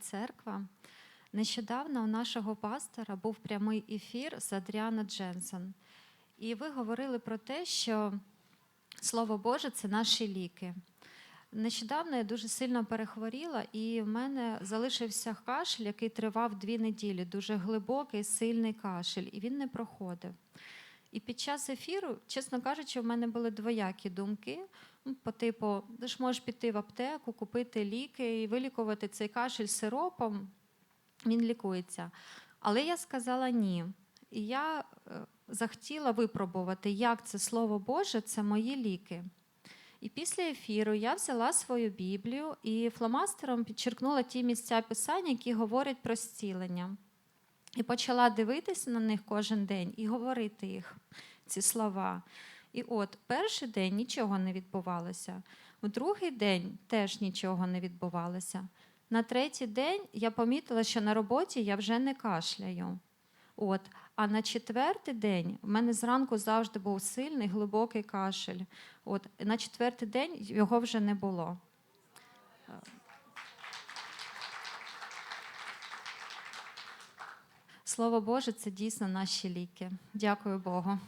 церква. Нещодавно у нашого пастора був прямий ефір з Адріана Дженсен. І ви говорили про те, що Слово Боже це наші ліки. Нещодавно я дуже сильно перехворіла, і в мене залишився кашель, який тривав дві неділі, дуже глибокий, сильний кашель, і він не проходив. І під час ефіру, чесно кажучи, в мене були двоякі думки. Ну, По типу, ти ж можеш піти в аптеку, купити ліки і вилікувати цей кашель сиропом, він лікується. Але я сказала ні. І я е, захотіла випробувати, як це Слово Боже, це мої ліки. І після ефіру я взяла свою Біблію і фломастером підчеркнула ті місця писання, які говорять про зцілення. І почала дивитися на них кожен день і говорити їх, ці слова. І от перший день нічого не відбувалося, у другий день теж нічого не відбувалося. На третій день я помітила, що на роботі я вже не кашляю. От. А на четвертий день в мене зранку завжди був сильний глибокий кашель. От. На четвертий день його вже не було. Слово Боже, це дійсно наші ліки. Дякую Богу.